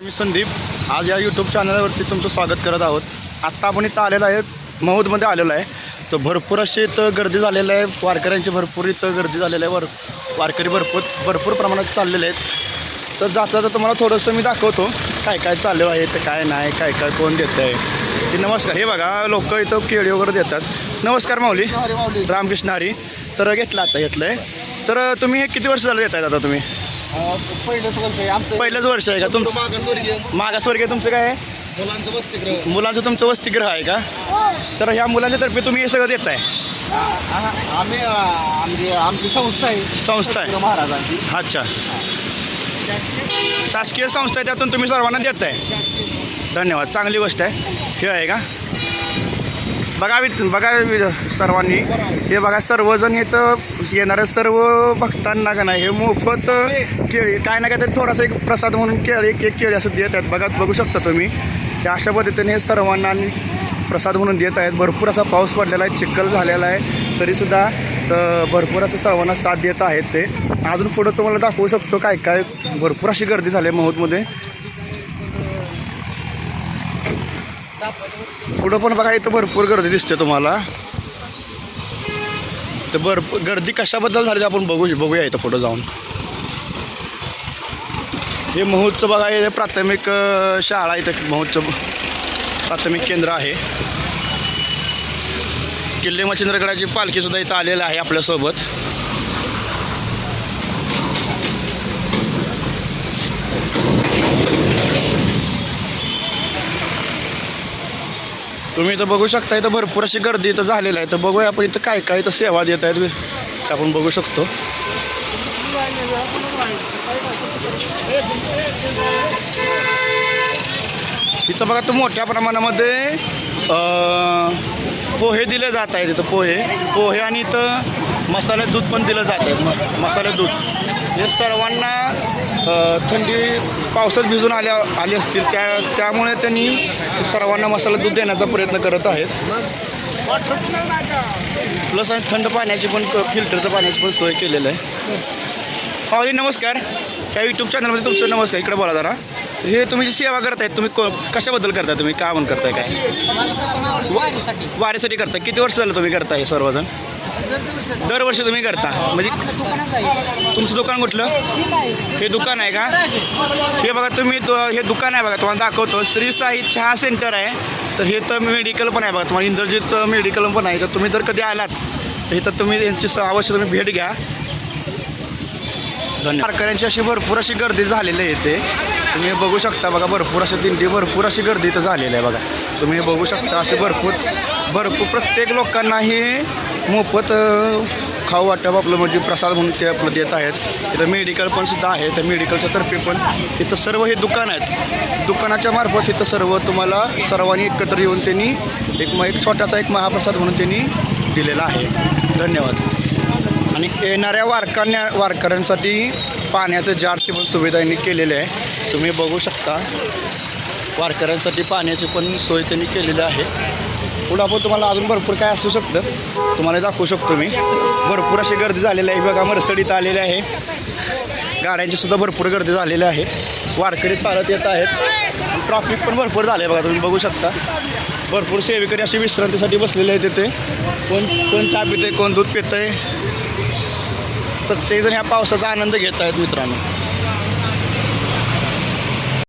मी संदीप. आज या यूट्यूब चॅनलवरती तुमचं स्वागत करत आहोत. आत्ता आपण इथं आलेलो आहे मौदमध्ये आलेलो आहे. तर भरपूर अशी इथं गर्दी झालेलं आहे. वारकऱ्यांची भरपूर इथं गर्दी झालेलं आहे. वर वारकरी भरपूर भरपूर प्रमाणात चाललेले आहेत. तर जाता जाता तुम्हाला थोडंसं मी दाखवतो काय काय चाललं आहे तर काय नाही काय काय कोण देतं आहे की नमस्कार. हे बघा लोक इथं केळी वगैरे देतात. नमस्कार माऊली. रामकृष्ण हरी. तर घेतलं आता घेतलं आहे तर तुम्ही हे किती वर्ष झालं देत आहेत आता तुम्ही? पहिलंच वर्ष आहे. आमचं पहिलंच वर्ष आहे का तुमचं? मागासवर्गीय? मागासवर्गीय तुमचं काय आहे? मुलांचं वसतिगृह. मुलांचं तुमचं वसतिगृह आहे का? तर ह्या मुलांच्या तर्फे तुम्ही हे सगळं देत आहे आम्ही आमची आमची संस्था आहे. संस्था आहे. महाराजांची. अच्छा. शासकीय संस्था आहे त्यातून तुम्ही सर्वांना देत आहे धन्यवाद चांगली गोष्ट आहे. हे आहे का? बघा वि- बघा वि- सर्वांनी. हे बघा सर्वजण इथं येणाऱ्या सर्व भक्तांना का नाही हे मोफत केळी काय ना तरी थोडासा एक प्रसाद म्हणून केळी एक केळी असं देत आहेत. बघा बघू शकता तुम्ही. ते अशा पद्धतीने हे सर्वांना प्रसाद म्हणून देत आहेत. भरपूर असा पाऊस पडलेला आहे चिखल झालेला आहे. तरीसुद्धा भरपूर असं सर्वांना साथ देत आहेत ते. अजून पुढं तुम्हाला दाखवू शकतो काय काय भरपूर अशी गर्दी झाली आहे महोदमध्ये. पुढं पण बघा इथं भरपूर गर्दी दिसते तुम्हाला. तर भरपूर गर्दी कशाबद्दल झाली आपण बघू बघूया इथं पुढं जाऊन. हे महोत्सव बघा हे प्राथमिक शाळा इथं महोत्सव प्राथमिक केंद्र आहे. किल्ले मच्छिंद्रगडाची पालखीसुद्धा इथं आलेलं आहे आपल्यासोबत. तुम्ही इथं बघू शकता इथं भरपूर अशी गर्दी इथं झालेली आहे. तर बघूया आपण इथं काय काय इथं सेवा देत आहेत. आपण बघू शकतो. इथं बघा तो मोठ्या प्रमाणामध्ये पोहे दिले जात आहेत इथं पोहे. पोहे आणि इथं मसाले दूध पण दिलं जात आहे. मसाले दूध. हे सर्वांना थंडी पावसात भिजून आल्या आली असतील त्या त्यामुळे त्यांनी सर्वांना मसाला दूध देण्याचा प्रयत्न करत आहेत. प्लस आणि थंड पाण्याची पण फिल्टरचं पाण्याची पण सोय केलेलं आहे. हा नमस्कार. त्या यूट्यूब चॅनलमध्ये तुमचं नमस्कार. इकडे बोला जरा. हे तुम्ही जी सेवा करताय तुम्ही को कशाबद्दल करताय तुम्ही? काय म्हणून करताय काय? वारीसाठी. वारीसाठी करताय. किती वर्ष झालं तुम्ही करताय हे सर्वजण? दरवर्षी तुम्ही करता. म्हणजे तुमचं दुकान कुठलं? हे दुकान आहे का? हे बघा तुम्ही हे दुकान आहे बघा तुम्हाला दाखवतो. श्री साई चहा सेंटर आहे. तर हे तर मेडिकल पण आहे बघा तुम्हाला इंद्रजितचं मेडिकल पण आहे. तर तुम्ही जर कधी आलात तर तुम्ही यांची अवश्य तुम्ही भेट घ्या. वारकऱ्यांची अशी भरपूर अशी गर्दी झालेली आहे इथे. तुम्ही बघू शकता बघा भरपूर अशी दिंडी भरपूर अशी गर्दी इथं झालेली आहे बघा. तुम्ही बघू शकता अशी भरपूर भरपूर प्रत्येक लोकांना हे मोफत खाऊ वाटप आपलं म्हणजे प्रसाद म्हणून ते आपलं देत आहेत. इथं मेडिकल पण सुद्धा आहे. त्या मेडिकलच्या तर्फे पण इथं सर्व हे दुकान आहेत. दुकानाच्या मार्फत इथं सर्व तुम्हाला सर्वांनी एकत्र येऊन त्यांनी एक म- एक छोटासा एक महाप्रसाद म्हणून त्यांनी दिलेला आहे. धन्यवाद. आणि येणाऱ्या वारकऱ्या वारकऱ्यांसाठी पाण्याचं जारची पण सुविधा यांनी केलेली आहे. तुम्ही बघू शकता. वारकऱ्यांसाठी पाण्याची पण सोय त्यांनी केलेली आहे. पुढं आपण तुम्हाला अजून भरपूर काय असू शकतं. तुम्हाला दाखवू शकतो मी. भरपूर अशी गर्दी झालेली आहे. बघा मरसडीत आलेली आहे. गाड्यांची सुद्धा भरपूर गर्दी झालेली आहे. वारकरी चालत येत आहेत. ट्रॉफिक पण भरपूर झालं आहे बघा तुम्ही बघू शकता. भरपूर सेवेकरी अशी विश्रांतीसाठी बसलेले आहेत तिथे कोण कोण चहा पितंय कोण दूध पितंय. प्रत्येकजण ह्या पावसाचा आनंद घेत आहेत मित्रांनो.